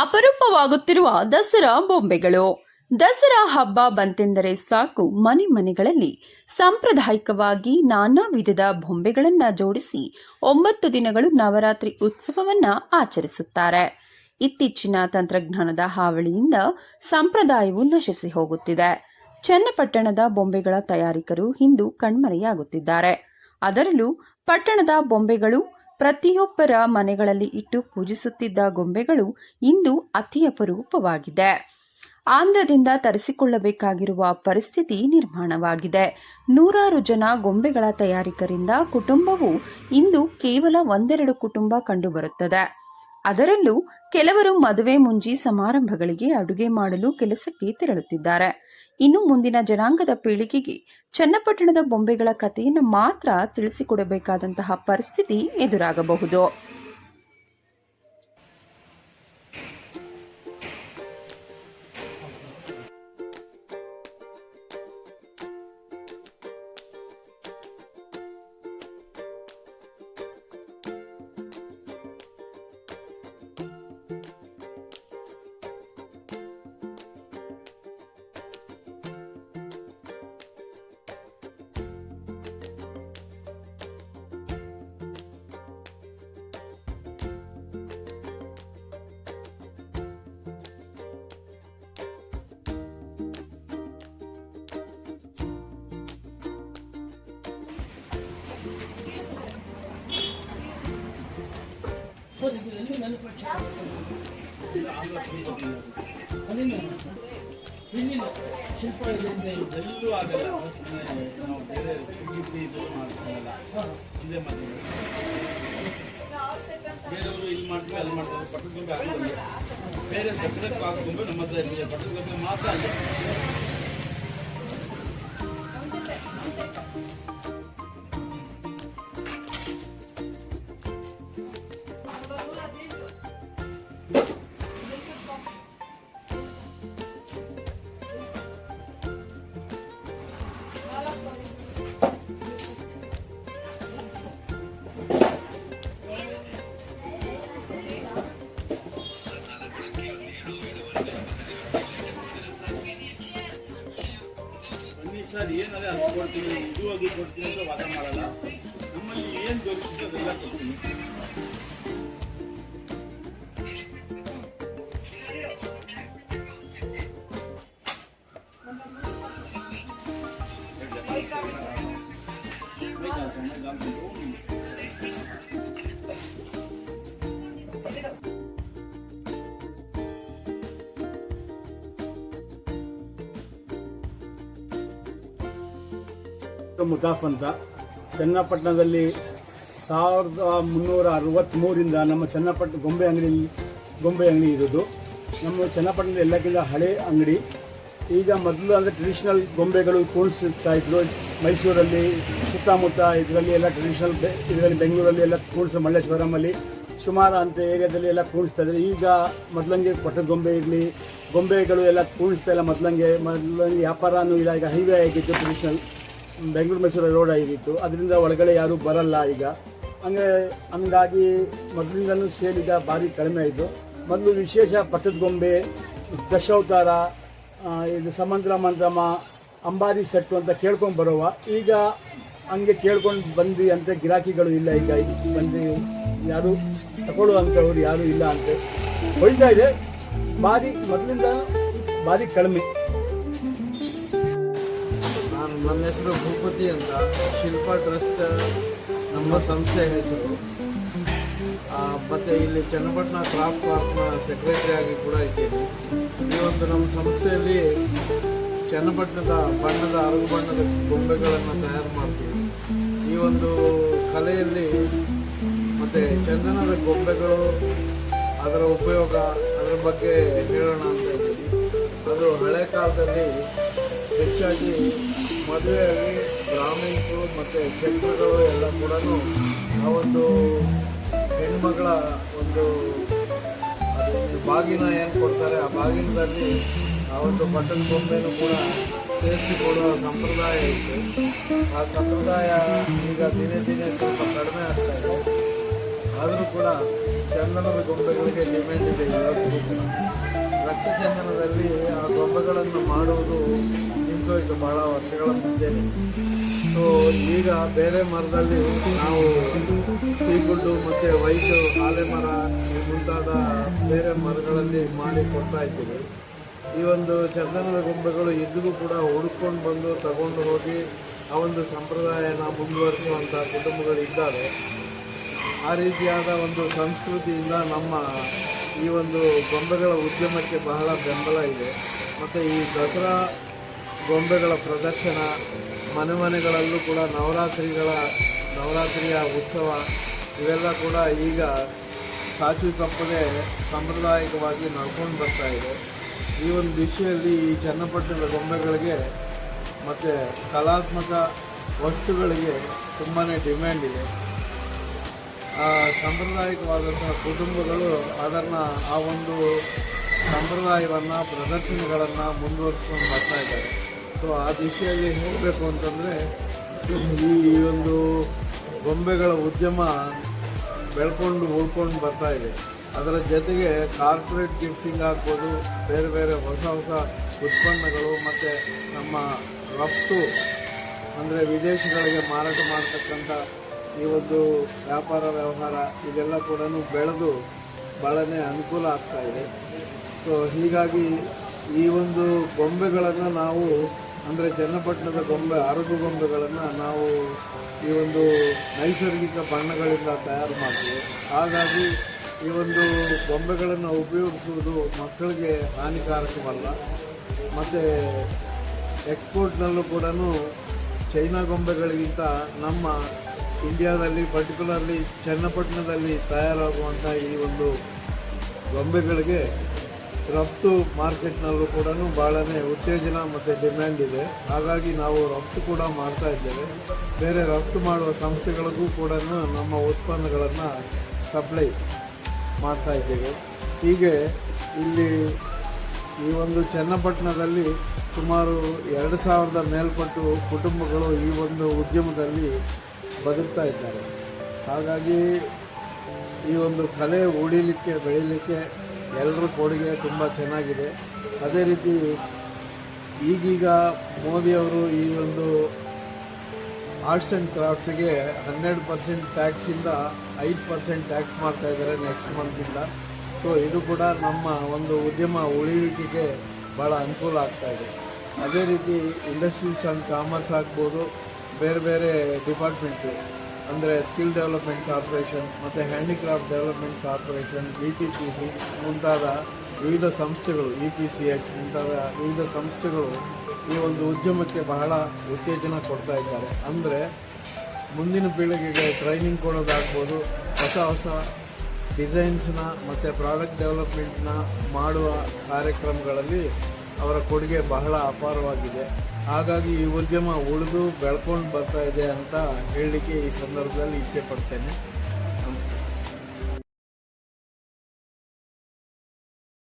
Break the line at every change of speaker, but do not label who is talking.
ಅಪರೂಪವಾಗುತ್ತಿರುವ ದಸರಾ ಬೊಂಬೆಗಳು. ದಸರಾ ಹಬ್ಬ ಬಂತೆಂದರೆ ಸಾಕು ಮನೆ ಮನೆಗಳಲ್ಲಿ ಸಾಂಪ್ರದಾಯಿಕವಾಗಿ ನಾನಾ ವಿಧದ ಬೊಂಬೆಗಳನ್ನ ಜೋಡಿಸಿ ಒಂಬತ್ತು ದಿನಗಳು ನವರಾತ್ರಿ ಉತ್ಸವವನ್ನ ಆಚರಿಸುತ್ತಾರೆ. ಇತ್ತೀಚಿನ ತಂತ್ರಜ್ಞಾನದ ಹಾವಳಿಯಿಂದ ಸಂಪ್ರದಾಯವು ನಶಿಸಿ ಹೋಗುತ್ತಿದೆ. ಚನ್ನಪಟ್ಟಣದ ಬೊಂಬೆಗಳ ತಯಾರಿಕರು ಇಂದು ಕಣ್ಮರೆಯಾಗುತ್ತಿದ್ದಾರೆ. ಅದರಲ್ಲೂ ಪಟ್ಟಣದ ಬೊಂಬೆಗಳು ಪ್ರತಿಯೊಬ್ಬರ ಮನೆಗಳಲ್ಲಿ ಇಟ್ಟು ಪೂಜಿಸುತ್ತಿದ್ದ ಗೊಂಬೆಗಳು ಇಂದು ಅತಿ ಅಪರೂಪವಾಗಿದೆ ಆಂಧ್ರದಿಂದ ತರಿಸಿಕೊಳ್ಳಬೇಕಾಗಿರುವ ಪರಿಸ್ಥಿತಿ ನಿರ್ಮಾಣವಾಗಿದೆ. ನೂರಾರು ಜನ ಗೊಂಬೆಗಳ ತಯಾರಿಕರಿಂದ ಕುಟುಂಬವು ಇಂದು ಕೇವಲ ಒಂದೆರಡು ಕುಟುಂಬ ಕಂಡುಬರುತ್ತದೆ. ಅದರಲ್ಲೂ ಕೆಲವರು ಮದುವೆ ಮುಂಜಿ ಸಮಾರಂಭಗಳಿಗೆ ಅಡುಗೆ ಮಾಡಲು ಕೆಲಸಕ್ಕೆ ತೆರಳುತ್ತಿದ್ದಾರೆ. ಇನ್ನು ಮುಂದಿನ ಜನಾಂಗದ ಪೀಳಿಗೆಗೆ ಚನ್ನಪಟ್ಟಣದ ಬೊಂಬೆಗಳ ಕಥೆಯನ್ನು ಮಾತ್ರ ತಿಳಿಸಿಕೊಡಬೇಕಾದಂತಹ ಪರಿಸ್ಥಿತಿ ಎದುರಾಗಬಹುದು.
ಹಿಂದಿನ ಶಿಲ್ಪ ಇದರಿಂದ ಎಲ್ಲೂ ಆಗಲ್ಲ ನಾವು ಬೇರೆ ಇದು ಮಾಡ್ತಾರಲ್ಲ ಇದೇ ಮಾಡ್ತೀವಿ ಬೇರೆಯವರು ಇಲ್ಲಿ ಮಾಡ್ತೀವಿ ಅಲ್ಲಿ ಮಾಡ್ತಾರೆ ಪಟ್ಟದ ಬೇರೆ ದಸರಕ್ಕೆ ಹಾಕೊಂಡು ನಮ್ಮ ಹತ್ರ ಪಟ್ಟದ ಗೊಂಬೆ ಮಾತ್ರ ಸರ್ ಏನದೆ ಅದು ಕೊಡ್ತೀನಿ. ಇದು ಅದು ಕೊಡ್ತೀನಿ ಅಂತ ವಾದ ಮಾಡಲ್ಲ. ನಮ್ಮಲ್ಲಿ ಏನು ದೊರಕಿದೆ ಅದೆಲ್ಲ ಕೊಡ್ತೀನಿ.
ಮುತಾಫ್ ಅಂತ. ಚನ್ನಪಟ್ಟಣದಲ್ಲಿ ಸಾವಿರದ ಮುನ್ನೂರ ಅರವತ್ತ್ಮೂರಿಂದ ನಮ್ಮ ಚನ್ನಪಟ್ಟಣ ಗೊಂಬೆ ಅಂಗಡಿ ಗೊಂಬೆ ಅಂಗಡಿ ಇರೋದು. ನಮ್ಮ ಚನ್ನಪಟ್ಟಣದ ಎಲ್ಲಕ್ಕಿಂತ ಹಳೆ ಅಂಗಡಿ. ಈಗ ಮೊದಲು ಅಂದರೆ ಟ್ರೆಡಿಷ್ನಲ್ ಗೊಂಬೆಗಳು ಕೂಡಿಸ್ತಾ ಇದ್ರು. ಮೈಸೂರಲ್ಲಿ ಸುತ್ತಮುತ್ತ ಇದರಲ್ಲಿ ಎಲ್ಲ ಟ್ರೆಡಿಷ್ನಲ್ ಇದರಲ್ಲಿ ಬೆಂಗಳೂರಲ್ಲಿ ಎಲ್ಲ ಕೂಡಿಸೋ ಮಲ್ಲೇಶ್ವರಮಲ್ಲಿ ಸುಮಾರು ಅಂತ ಏರಿಯಾದಲ್ಲಿ ಎಲ್ಲ ಕೂಡಿಸ್ತಾ ಇದ್ದಾರೆ ಈಗ ಮೊದಲಂಗೆ ಕೊಟ್ಟ ಗೊಂಬೆ ಇರಲಿ, ಗೊಂಬೆಗಳು ಎಲ್ಲ ಕೂಡಿಸ್ತಾ ಇಲ್ಲ ಮೊದಲಂಗೆ. ಮೊದಲಂಗೆ ವ್ಯಾಪಾರನೂ ಇಲ್ಲ, ಈಗ ಹೈವೇ ಆಗಿತ್ತು ಟ್ರೆಡಿಷ್ನಲ್ ಬೆಂಗಳೂರು ಮೈಸೂರು ರೋಡ್ ಆಗಿತ್ತು ಅದರಿಂದ ಒಳಗಡೆ ಯಾರೂ ಬರಲ್ಲ ಈಗ. ಹಂಗೆ, ಹಂಗಾಗಿ ಮೊದಲಿಂದಲೂ ಸೇಲ್ ಈಗ ಭಾರಿ ಕಡಿಮೆ ಆಯಿತು. ಮೊದಲು ವಿಶೇಷ ಪಟ್ಟದ ಗೊಂಬೆ ದಶಾವತಾರ ಇದು ಸಮಂದ್ರ ಮಂತ್ರಮ ಅಂಬಾರಿ ಸೆಟ್ಟು ಅಂತ ಕೇಳ್ಕೊಂಡು ಬರುವ. ಈಗ ಹಂಗೆ ಕೇಳ್ಕೊಂಡು ಬಂದು ಅಂತ ಗಿರಾಕಿಗಳು ಇಲ್ಲ ಈಗ. ಬಂದು ಯಾರು ತಗೊಳ್ಳುವಂಥವ್ರು ಯಾರೂ ಇಲ್ಲ ಅಂತ. ಹೊಯ್ತಾ ಇದೆ. ಭಾರಿ ಮೊದಲಿಂದ ಭಾರಿ ಕಡಿಮೆ.
ನನ್ನ ಹೆಸರು ಭೂಪತಿ ಅಂತ. ಶಿಲ್ಪ ಟ್ರಸ್ಟ್ ನಮ್ಮ ಸಂಸ್ಥೆ ಹೆಸರು. ಮತ್ತು ಇಲ್ಲಿ ಚನ್ನಪಟ್ಟಣ ಕ್ರಾಫ್ಟ್ ಪಾರ್ಕ್ನ ಸೆಕ್ರೆಟರಿ ಆಗಿ ಕೂಡ ಇದ್ದೀನಿ. ಈ ನಮ್ಮ ಸಂಸ್ಥೆಯಲ್ಲಿ ಚನ್ನಪಟ್ಟಣದ ಬಣ್ಣದ, ಅರಗು ಬಣ್ಣದ ಗೊಂಬೆಗಳನ್ನು ತಯಾರು ಮಾಡ್ತೀವಿ. ಈ ಒಂದು ಕಲೆಯಲ್ಲಿ ಮತ್ತು ಚಂದನದ ಗೊಂಬೆಗಳು ಅದರ ಉಪಯೋಗ, ಅದರ ಬಗ್ಗೆ ಹೇಳೋಣ ಅಂತ ಇದ್ದೀನಿ. ಅದು ಹಳೆ ಕಾಲದಲ್ಲಿ ಹೆಚ್ಚಾಗಿ ಮದುವೆಯಾಗಿ ಗ್ರಾಮೀಣರು ಮತ್ತು ಕ್ಷೇತ್ರಗಳು ಎಲ್ಲ ಕೂಡ ಆ ಒಂದು ಹೆಣ್ಮಗಳ ಒಂದು ಬಾಗಿನ ಏನು ಕೊಡ್ತಾರೆ, ಆ ಬಾಗಿನದಲ್ಲಿ ಆ ಒಂದು ಬಟನ್ ಬೊಂಬೆನೂ ಕೂಡ ಸೇರಿಸಿ ಕೊಡುವ ಸಂಪ್ರದಾಯ ಇತ್ತು. ಆ ಸಂಪ್ರದಾಯ ಈಗ ದಿನೇ ದಿನೇ ಸ್ವಲ್ಪ ಕಡಿಮೆ ಆಗ್ತಾ ಆದರೂ ಕೂಡ ಚಂದನದ ಗೊಂಬೆಗಳಿಗೆ ಡಿಮ್ಯಾಂಡ್ ಇದೆ. ರಕ್ತ ಚಂದನದಲ್ಲಿ ಆ ಗೊಂಬೆಗಳನ್ನು ಮಾಡುವುದು ನಿಂತೋಯ್ತು ಬಹಳ ವರ್ಷಗಳ ಮುಂಚೆ ಸೊ ಈಗ ಬೇರೆ ಮರದಲ್ಲಿ ನಾವು ಸೀಗುಡ್ಡು ಮತ್ತು ವೈಟು, ಆಲೆ ಮರ ಮುಂತಾದ ಬೇರೆ ಮರಗಳಲ್ಲಿ ಮಾಡಿ ಕೊಡ್ತಾ ಇದ್ದೀವಿ. ಈ ಒಂದು ಚಂದನದ ಗೊಂಬೆಗಳು ಇದ್ದರೂ ಕೂಡ ಹುಡ್ಕೊಂಡು ಬಂದು ತಗೊಂಡು ಹೋಗಿ ಆ ಒಂದು ಸಂಪ್ರದಾಯನ ಮುಂದುವರಿಸುವಂಥ ಕುಟುಂಬಗಳು ಇದ್ದಾರೆ ಆ ರೀತಿಯಾದ ಒಂದು ಸಂಸ್ಕೃತಿಯಿಂದ ನಮ್ಮ ಈ ಒಂದು ಗೊಂಬೆಗಳ ಉದ್ಯಮಕ್ಕೆ ಬಹಳ ಬೆಂಬಲ ಇದೆ. ಮತ್ತು ಈ ದಸರಾ ಗೊಂಬೆಗಳ ಪ್ರದರ್ಶನ, ಮನೆ ಮನೆಗಳಲ್ಲೂ ಕೂಡ ನವರಾತ್ರಿಗಳ, ನವರಾತ್ರಿಯ ಉತ್ಸವ, ಇವೆಲ್ಲ ಕೂಡ ಈಗ ಸಾಚು ತಪ್ಪದೆ ಸಾಂಪ್ರದಾಯಿಕವಾಗಿ ನಡ್ಕೊಂಡು ಬರ್ತಾ ಇದೆ. ಈ ಒಂದು ದಿಶೆಯಲ್ಲಿ ಈ ಚನ್ನಪಟ್ಟಣದ ಗೊಂಬೆಗಳಿಗೆ ಮತ್ತು ಕಲಾತ್ಮಕ ವಸ್ತುಗಳಿಗೆ ತುಂಬಾ ಡಿಮ್ಯಾಂಡ್ ಇದೆ. ಸಾಂಪ್ರದಾಯಿಕವಾದಂತಹ ಕುಟುಂಬಗಳು ಅದನ್ನು ಆ ಒಂದು ಸಂಪ್ರದಾಯವನ್ನು, ಪ್ರದರ್ಶನಗಳನ್ನು ಮುಂದುವರಿಸ್ಕೊಂಡು ಬರ್ತಾ ಇದ್ದಾರೆ. ಸೊ ಆ ದಿಶೆಯಲ್ಲಿ ಹೋಗಬೇಕು ಅಂತಂದರೆ, ಈ ಒಂದು ಗೊಂಬೆಗಳ ಉದ್ಯಮ ಬೆಳ್ಕೊಂಡು ಉಳ್ಕೊಂಡು ಬರ್ತಾ ಇದೆ. ಅದರ ಜೊತೆಗೆ ಕಾರ್ಪೊರೇಟ್ ಗಿಫ್ಟಿಂಗ್ ಆಗ್ಬೋದು, ಬೇರೆ ಬೇರೆ ಹೊಸ ಹೊಸ ಉತ್ಪನ್ನಗಳು ಮತ್ತು ನಮ್ಮ ರಫ್ತು, ಅಂದರೆ ವಿದೇಶಗಳಿಗೆ ಮಾರಾಟ ಮಾಡ್ತಕ್ಕಂಥ ಈ ಒಂದು ವ್ಯಾಪಾರ, ವ್ಯವಹಾರ, ಇದೆಲ್ಲ ಕೂಡ ಬೆಳೆದು ಭಾಳನೇ ಅನುಕೂಲ ಆಗ್ತಾ ಇದೆ. ಸೊ ಹೀಗಾಗಿ ಈ ಒಂದು ಗೊಂಬೆಗಳನ್ನು ನಾವು ಅಂದರೆ ಚನ್ನಪಟ್ಟಣದ ಗೊಂಬೆ, ಅರಗು ಗೊಂಬೆಗಳನ್ನು ನಾವು ಈ ಒಂದು ನೈಸರ್ಗಿಕ ಬಣ್ಣಗಳಿಂದ ತಯಾರು ಮಾಡ್ತೀವಿ. ಹಾಗಾಗಿ ಈ ಒಂದು ಗೊಂಬೆಗಳನ್ನು ಉಪಯೋಗಿಸುವುದು ಮಕ್ಕಳಿಗೆ ಹಾನಿಕಾರಕವಲ್ಲ. ಮತ್ತು ಎಕ್ಸ್ಪೋರ್ಟ್ನಲ್ಲೂ ಕೂಡ ಚೈನಾ ಗೊಂಬೆಗಳಿಗಿಂತ ನಮ್ಮ ಇಂಡಿಯಾದಲ್ಲಿ ಪರ್ಟಿಕ್ಯುಲರ್ಲಿ ಚನ್ನಪಟ್ಟಣದಲ್ಲಿ ತಯಾರಾಗುವಂಥ ಈ ಒಂದು ಗೊಂಬೆಗಳಿಗೆ ರಫ್ತು ಮಾರ್ಕೆಟ್ನಲ್ಲೂ ಕೂಡ ಭಾಳನೇ ಉತ್ತೇಜನ ಮತ್ತು ಡಿಮ್ಯಾಂಡ್ ಇದೆ. ಹಾಗಾಗಿ ನಾವು ರಫ್ತು ಕೂಡ ಮಾಡ್ತಾ ಇದ್ದೇವೆ. ಬೇರೆ ರಫ್ತು ಮಾಡುವ ಸಂಸ್ಥೆಗಳಿಗೂ ಕೂಡ ನಮ್ಮ ಉತ್ಪನ್ನಗಳನ್ನು ಸಪ್ಲೈ ಮಾಡ್ತಾ ಇದ್ದೇವೆ. ಹೀಗೆ ಇಲ್ಲಿ ಈ ಒಂದು ಚನ್ನಪಟ್ಟಣದಲ್ಲಿ ಸುಮಾರು ಎರಡು ಸಾವಿರದ ಮೇಲ್ಪಟ್ಟು ಕುಟುಂಬಗಳು ಈ ಒಂದು ಉದ್ಯಮದಲ್ಲಿ ಬದುಕ್ತಾ ಇದ್ದಾರೆ. ಹಾಗಾಗಿ ಈ ಒಂದು ಕಲೆ ಉಳಿಲಿಕ್ಕೆ, ಬೆಳೀಲಿಕ್ಕೆ ಎಲ್ಲರ ಕೊಡುಗೆ ತುಂಬ ಚೆನ್ನಾಗಿದೆ. ಅದೇ ರೀತಿ ಈಗೀಗ ಮೋದಿಯವರು ಈ ಒಂದು ಆರ್ಟ್ಸ್ ಆ್ಯಂಡ್ ಕ್ರಾಫ್ಟ್ಸ್ಗೆ ಹನ್ನೆರಡು ಪರ್ಸೆಂಟ್ ಟ್ಯಾಕ್ಸಿಂದ ಐದು ಪರ್ಸೆಂಟ್ ಟ್ಯಾಕ್ಸ್ ಮಾಡ್ತಾ ಇದ್ದಾರೆ ನೆಕ್ಸ್ಟ್ ಮಂತಿಂದ ಸೊ ಇದು ಕೂಡ ನಮ್ಮ ಒಂದು ಉದ್ಯಮ ಉಳಿಯುವಿಕೆಗೆ ಭಾಳ ಅನುಕೂಲ ಆಗ್ತಾ ಇದೆ. ಅದೇ ರೀತಿ ಇಂಡಸ್ಟ್ರೀಸ್ ಆ್ಯಂಡ್ ಕಾಮರ್ಸ್ ಆಗ್ಬೋದು, ಬೇರೆ ಬೇರೆ ಡಿಪಾರ್ಟ್ಮೆಂಟು ಅಂದರೆ ಸ್ಕಿಲ್ ಡೆವಲಪ್ಮೆಂಟ್ ಕಾರ್ಪೊರೇಷನ್ ಮತ್ತು handicraft development corporation B T P C ಮುಂತಾದ ವಿವಿಧ ಸಂಸ್ಥೆಗಳು ಇ ಪಿ ಸಿ ಎಚ್ ಮುಂತಾದ ವಿವಿಧ ಸಂಸ್ಥೆಗಳು ಈ ಒಂದು ಉದ್ಯಮಕ್ಕೆ ಬಹಳ ಉತ್ತೇಜನ ಕೊಡ್ತಾ ಇದ್ದಾರೆ. ಅಂದರೆ ಮುಂದಿನ ಪೀಳಿಗೆಗೆ ಟ್ರೈನಿಂಗ್ ಕೊಡೋದಾಗ್ಬೋದು, ಹೊಸ ಹೊಸ ಡಿಸೈನ್ಸ್ನ ಮತ್ತು ಪ್ರಾಡಕ್ಟ್ ಡೆವಲಪ್ಮೆಂಟ್ನ ಮಾಡುವ ಕಾರ್ಯಕ್ರಮಗಳಲ್ಲಿ ಅವರ ಕೊಡುಗೆ ಬಹಳ ಅಪಾರವಾಗಿದೆ. ಹಾಗಾಗಿ ಈ ಉದ್ಯಮ ಉಳಿದು ಬೆಳ್ಕೊಂಡು ಬರ್ತಾ ಇದೆ ಅಂತ ಹೇಳಲಿಕ್ಕೆ ಈ ಸಂದರ್ಭದಲ್ಲಿ ಇಚ್ಛೆ ಪಡ್ತೇನೆ.